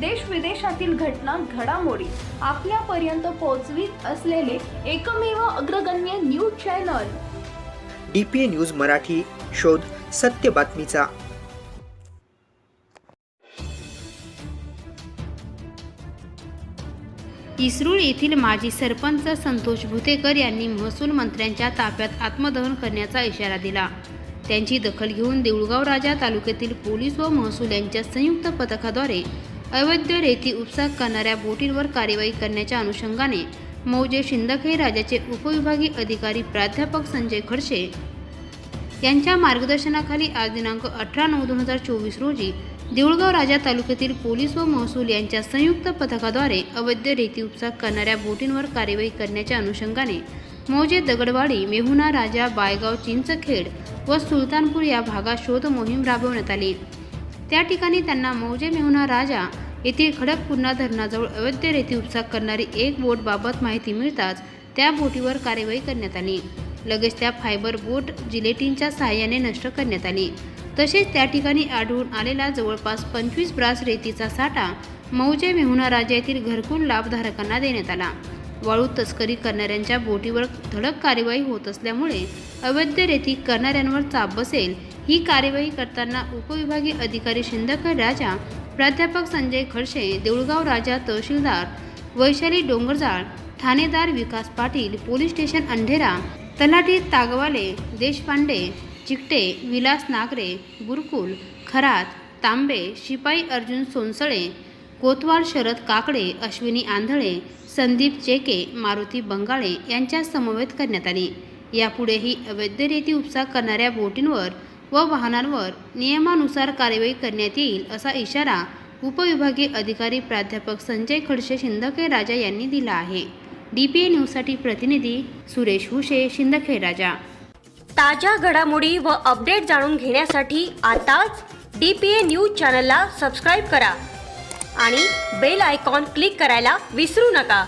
देश विदेशातील घटना घडामोडी आपल्यापर्यंत पोहोचवीत असलेले एकमेव अग्रगण्य news channel. D P A news Marathi शोध सत्य बातमीचा. इस्रूळ येथील माजी सरपंच संतोष भुतेकर यांनी महसूल मंत्र्यांच्या ताफ्यात आत्मदहन करण्याचा इशारा दिला. त्यांची दखल घेऊन देऊळगाव राजा तालुक्यातील पोलीस व महसूल यांच्या संयुक्त पथकाद्वारे अवैध रेती उपसा करणाऱ्या बोटींवर कार्यवाही करण्याच्या अनुषंगाने मौजे शिंदखे राजाचे उपविभागीय अधिकारी प्राध्यापक संजय खडसे यांच्या मार्गदर्शनाखाली आज दिनांक अठरा नऊ दोन हजार चोवीस रोजी देऊळगाव राजा तालुक्यातील पोलीस व महसूल यांच्या संयुक्त पथकाद्वारे अवैध रेती उपसा करणाऱ्या बोटींवर कार्यवाही करण्याच्या अनुषंगाने मौजे दगडवाडी मेहुना राजा बायगाव चिंचखेड व सुलतानपूर या भागात शोध मोहीम राबवण्यात आली. त्या ठिकाणी त्यांना मौजे मेहुना राजा येथील खडकपूर्णा धरणाजवळ अवैध रेती उपसा करणारी एक बोट बाबत माहिती मिळताच त्या बोटीवर कार्यवाही करण्यात आली. लगेच त्या फायबर बोट जिलेटिनच्या सहाय्याने नष्ट करण्यात आली. तसेच त्या ठिकाणी आढळून आलेला जवळपास पंचवीस ब्रास रेतीचा साठा मौजे मेहुणा राजा येथील घरकुल लाभधारकांना देण्यात आला. वाळू तस्करी करणाऱ्यांच्या बोटीवर धडक कार्यवाही होत असल्यामुळे अवैध रेती करणाऱ्यांवर चाप बसेल ही कार्यवाही करताना उपविभागीय अधिकारी शिंदकर राजा प्राध्यापक संजय खडसे देऊळगाव राजा तहसीलदार वैशाली डोंगरजाळ ठाणेदार विकास पाटील पोलीस स्टेशन अंढेरा तलाठी तागवाले देशपांडे चिकटे विलास नागरे गुरकुल खरात तांबे शिपाई अर्जुन सोनसळे कोतवाल शरद काकडे अश्विनी आंधळे संदीप चेके मारुती बंगाळे यांच्या समवेत करण्यात आली. यापुढेही अवैध रेती उपसा करणाऱ्या बोटींवर व वाहनांवर नियमानुसार कार्यवाही करण्यात येईल असा इशारा उपविभागीय अधिकारी प्राध्यापक संजय खडसे शिंदखे राजा यांनी दिला आहे. डी पी ए न्यूजसाठी प्रतिनिधी सुरेश हुशे शिंदखे राजा. ताज्या घडामोडी व अपडेट जाणून घेण्यासाठी आताच डी पी ए न्यूज चॅनलला सबस्क्राईब करा आणि बेल आयकॉन क्लिक करायला विसरू नका.